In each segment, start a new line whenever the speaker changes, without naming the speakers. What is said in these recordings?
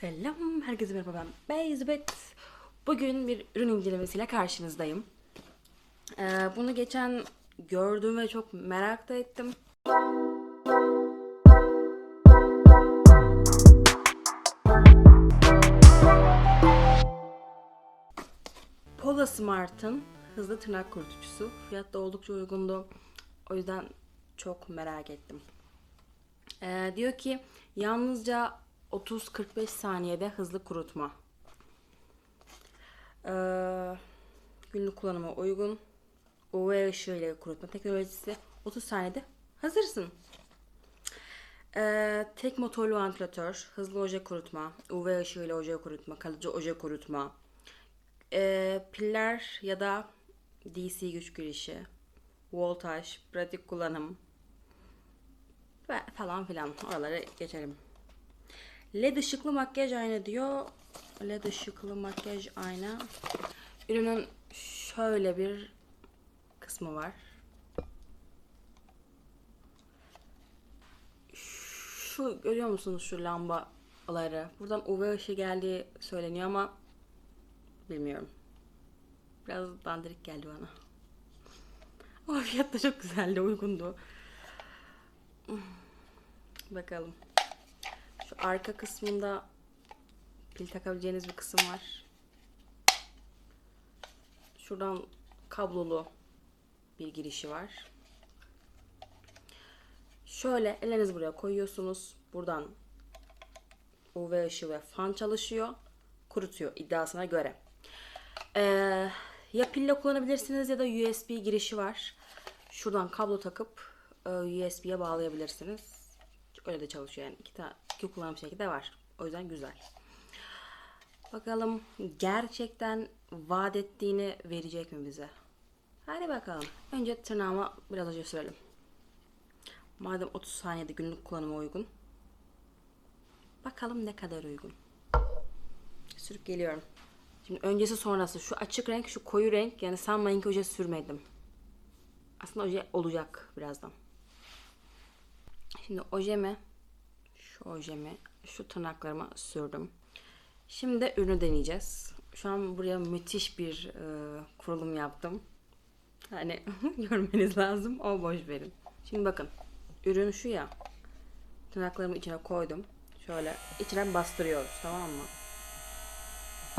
Selam, herkese merhaba ben Beyzbet. Bugün bir ürün incelemesiyle karşınızdayım. Ee, bunu geçen gördüm ve çok merak da ettim. Pola Smart'ın hızlı tırnak kurutucusu. Fiyat da oldukça uygundu. O yüzden çok merak ettim. Ee, diyor ki yalnızca 30-45 saniyede hızlı kurutma. Ee, günlük kullanıma uygun. UV ışığı ile kurutma teknolojisi 30 saniyede hazırsın. Ee, tek motorlu vantilatör, hızlı oje kurutma, UV ışığı ile oje kurutma, kalıcı oje kurutma, ee, piller ya da DC güç girişi, voltaj, pratik kullanım, ve falan filan oraları geçelim. LED ışıklı makyaj ayna diyor. LED ışıklı makyaj ayna. Ürünün şöyle bir kısmı var. Şu görüyor musunuz şu lambaları? Buradan UV ışığı geldiği söyleniyor ama bilmiyorum. Biraz dandirik geldi bana. Ama fiyat da çok güzeldi, uygundu. Bakalım. Şu arka kısmında pil takabileceğiniz bir kısım var. Şuradan kablolu bir girişi var. Şöyle ellerinizi buraya koyuyorsunuz. Buradan UV ışığı ve fan çalışıyor. Kurutuyor iddiasına göre. Ee, ya pille kullanabilirsiniz ya da USB girişi var. Şuradan kablo takıp e, USB'ye bağlayabilirsiniz. Öyle de çalışıyor yani. İki, tane, iki kullanım şekilde var. O yüzden güzel. Bakalım gerçekten vaat ettiğini verecek mi bize? Hadi bakalım. Önce tırnağıma biraz acı sürelim. Madem 30 saniyede günlük kullanıma uygun. Bakalım ne kadar uygun. Sürüp geliyorum. Şimdi öncesi sonrası şu açık renk şu koyu renk yani sanmayın ki oje sürmedim. Aslında oje olacak birazdan. Şimdi ojemi şu ojemi şu tırnaklarıma sürdüm. Şimdi ürünü deneyeceğiz. Şu an buraya müthiş bir e, kurulum yaptım. Hani görmeniz lazım. O boş verin. Şimdi bakın. Ürün şu ya. Tırnaklarımı içine koydum. Şöyle içine bastırıyoruz tamam mı?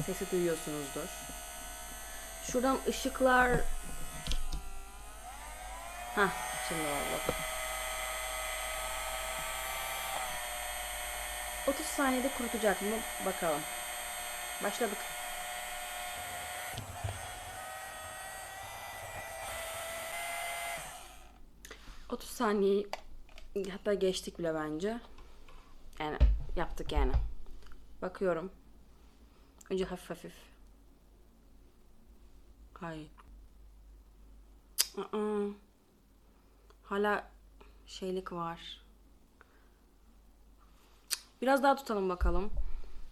Sesi duyuyorsunuzdur. Şuradan ışıklar Hah şimdi var 30 saniyede kurutacak mı bakalım. Başladık. ...30 saniyeyi hatta geçtik bile bence. Yani yaptık yani. Bakıyorum. Önce hafif hafif. Aa. Hala şeylik var. Biraz daha tutalım bakalım.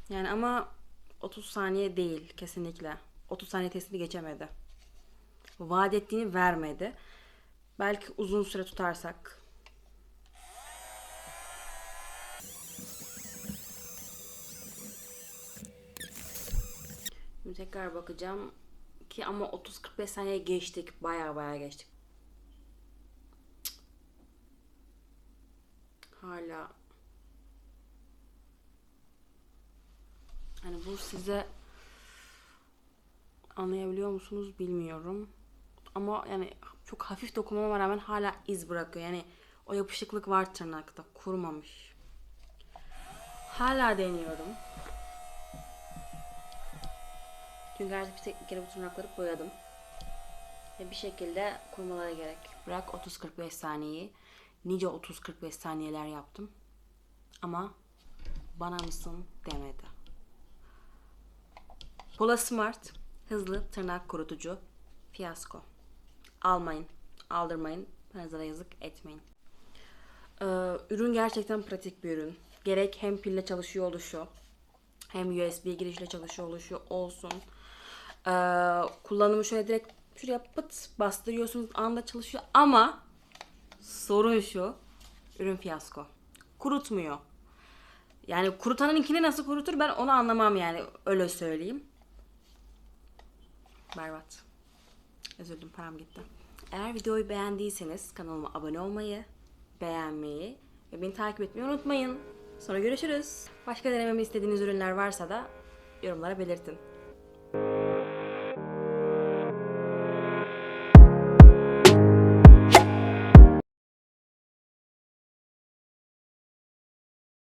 Yani ama 30 saniye değil kesinlikle. 30 saniye testini geçemedi. Vaat ettiğini vermedi. Belki uzun süre tutarsak. Şimdi tekrar bakacağım ki ama 30-45 saniye geçtik. Baya baya geçtik. Hala Hani bu size anlayabiliyor musunuz bilmiyorum. Ama yani çok hafif dokunmama rağmen hala iz bırakıyor. Yani o yapışıklık var tırnakta. Kurumamış. Hala deniyorum. Çünkü artık bir kere bu tırnakları boyadım. Ve bir şekilde kurumalara gerek. Bırak 30-45 saniyeyi. Nice 30-45 saniyeler yaptım. Ama bana mısın demedi. Pola Smart hızlı tırnak kurutucu fiyasko. Almayın, aldırmayın, paranıza yazık etmeyin. Ee, ürün gerçekten pratik bir ürün. Gerek hem pille çalışıyor oluşu, hem USB girişle çalışıyor oluşu olsun. Ee, kullanımı şöyle direkt şuraya pıt bastırıyorsunuz anda çalışıyor ama sorun şu ürün fiyasko. Kurutmuyor. Yani kurutanınkini nasıl kurutur ben onu anlamam yani öyle söyleyeyim. Berbat. Üzüldüm param gitti. Eğer videoyu beğendiyseniz kanalıma abone olmayı, beğenmeyi ve beni takip etmeyi unutmayın. Sonra görüşürüz. Başka denememi istediğiniz ürünler varsa da yorumlara belirtin.